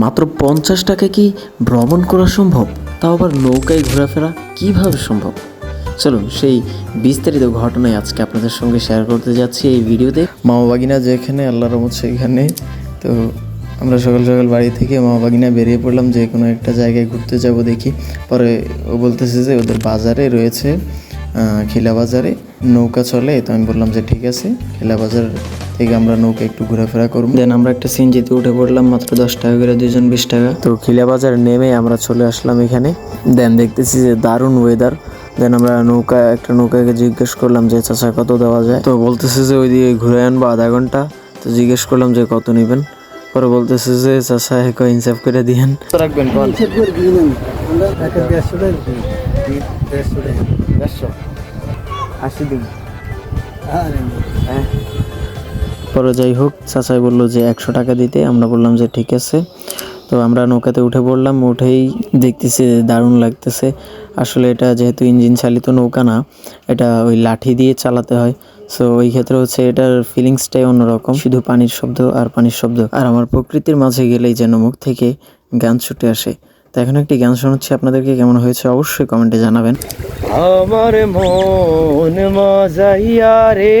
মাত্র পঞ্চাশ টাকা কি ভ্রমণ করা সম্ভব? তাও আবার নৌকায় ঘোরাফেরা কীভাবে সম্ভব? চলুন সেই বিস্তারিত ঘটনায় আজকে আপনাদের সঙ্গে শেয়ার করতে যাচ্ছি এই ভিডিওতে। মামা বাগিনা যেখানে আল্লাহ রহমত সেখানে। তো আমরা সকাল সকাল বাড়ি থেকে মামা বাগিনা বেরিয়ে পড়লাম, যে কোনো একটা জায়গায় ঘুরতে যাব দেখি। পরে ও বলতেছে যে ওদের বাজারে রয়েছে খিলা বাজারে নৌকা চলে, তো আমি বললাম যে ঠিক আছে খিলা বাজার থেকে আমরা নৌকা একটু ঘোরাফেরা করব। দেন আমরা একটা সিনজিতে উঠে পড়লাম মাত্র দশ টাকা করে দুজন বিশ টাকা। তো খিলা বাজার নেমে আমরা চলে আসলাম এখানে। দেন দেখতেছি যে দারুণ ওয়েদার দেন আমরা নৌকা একটা নৌকাকে জিজ্ঞেস করলাম যে চাচা কত দেওয়া যায়? তো বলতেছে যে ওইদিকে ঘুরে আনব আধা ঘণ্টা। তো জিজ্ঞেস করলাম যে কত নেবেন? পরে বলতেছে যে চাচা এক ইনসাফ করে দিয়েন। রাখবেন? আশি দিন। পরে যাই হোক, চাচাই বলল যে একশো টাকা দিতে। আমরা বললাম যে ঠিক আছে। তো আমরা নৌকাতে উঠে পড়লাম, উঠেই দেখতেছি দারুণ লাগতেছে। আসলে এটা যেহেতু ইঞ্জিন চালিত নৌকা না, এটা ওই লাঠি দিয়ে চালাতে হয়। সো ওই ক্ষেত্রে হচ্ছে এটার ফিলিংসটাই অন্যরকম। শুধু পানির শব্দ আর পানির শব্দ। আর আমার প্রকৃতির মাঝে গেলেই যেন মুখ থেকে গান ছুটে আসে। তো এখন একটি গান শোনাচ্ছি, আপনাদেরকে কেমন হয়েছে অবশ্যই কমেন্টে জানাবেন। আমার মন মজাইয়া রে।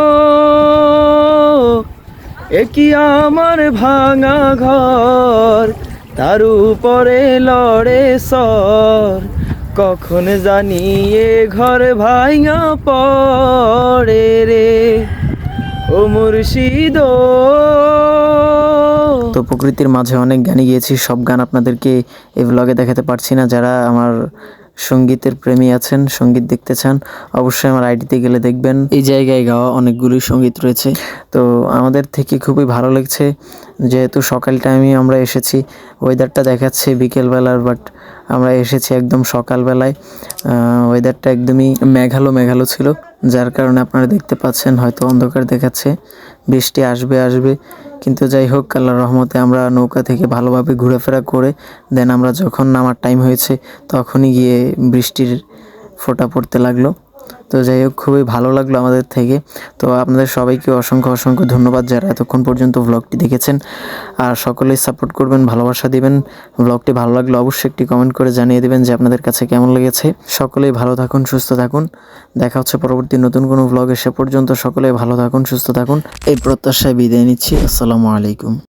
এ কি আমার ভাঙা ঘর? তার উপরে লড়ে সর। কখন জানি এ ঘর ভাঙা পড়ে রে? ও মুর্শিদ তো প্রকৃতির মাঝে অনেক গানই গিয়েছি, সব গান আপনাদেরকে এই ব্লগে দেখাতে পারছি না। যারা আমার সঙ্গীতের প্রেমী আছেন সংগীত দেখতে চান অবশ্যই আমার আইডিতে গেলে দেখবেন। এই জায়গায় গাওয়া অনেকগুলি সংগীত রয়েছে। তো আমাদের থেকে খুবই ভালো লাগছে যেহেতু সকাল টাইমে আমরা এসেছি ওয়েদারটা দেখাচ্ছে বিকেলবেলার বাট আমরা এসেছি একদম সকালবেলায়। ওয়েদারটা একদমই মেঘালো মেঘালো ছিল যার কারণে আপনারা দেখতে পাচ্ছেন হয়তো অন্ধকার দেখাচ্ছে বৃষ্টি আসবে আসবে। কিন্তু যাই হোক, আল্লাহর রহমতে আমরা নৌকা থেকে ভালোভাবে ঘোরাফেরা করে দেন আমরা যখন নামার টাইম হয়েছে, তখনই গিয়ে বৃষ্টির ফোঁটা পড়তে লাগল। তো যাই হোক, খুবই ভালো লাগল আমাদের থেকে। তো আপনাদের সবাইকে অসংখ্য অসংখ্য ধন্যবাদ যারা এতক্ষণ পর্যন্ত ব্লগটি দেখেছেন। আর সকলেই সাপোর্ট করবেন, ভালোবাসা দিবেন। ব্লগটি ভালো লাগলে অবশ্যই একটি কমেন্ট করে জানিয়ে দেবেন যে আপনাদের কাছে কেমন লেগেছে। সকলেই ভালো থাকুন, সুস্থ থাকুন। দেখা হচ্ছে পরবর্তী নতুন কোনো ব্লগে সে পর্যন্ত সকলেই ভালো থাকুন, সুস্থ থাকুন। এই প্রত্যাশায় বিদায় নিচ্ছি। আসসালামু আলাইকুম।